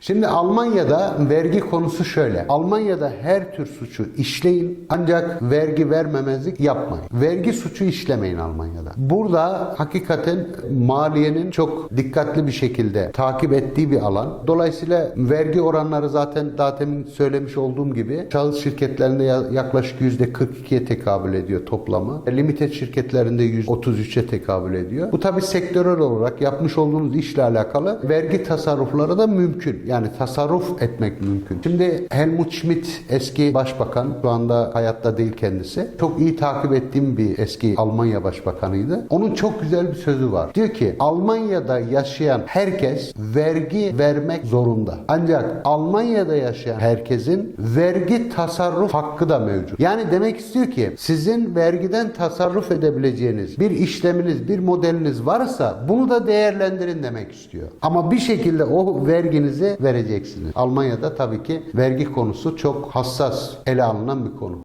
Şimdi Almanya'da vergi konusu şöyle. Almanya'da her tür suçu işleyin ancak vergi vermemezlik yapmayın. Vergi suçu işlemeyin Almanya'da. Burada hakikaten maliyenin çok dikkatli bir şekilde takip ettiği bir alan. Dolayısıyla vergi oranları zaten daha demin söylemiş olduğum gibi şahıs şirketlerinde ya- yaklaşık %42'ye tekabül ediyor toplamı. Limited şirketlerinde %33'e tekabül ediyor. Bu tabi sektörel olarak yapmış olduğunuz işle alakalı vergi tasarrufları da mümkün. Yani tasarruf etmek mümkün. Şimdi Helmut Schmidt eski başbakan şu anda hayatta değil kendisi. Çok iyi takip ettiğim bir eski Almanya başbakanıydı. Onun çok güzel bir sözü var. Diyor ki Almanya'da yaşayan herkes vergi vermek zorunda. Ancak Almanya'da yaşayan herkesin vergi tasarruf hakkı da mevcut. Yani demek istiyor ki sizin vergiden tasarruf edebileceğiniz bir işleminiz, bir modeliniz varsa bunu da değerlendirin demek istiyor. Ama bir şekilde o verginizi vereceksiniz. Almanya'da tabii ki vergi konusu çok hassas ele alınan bir konu.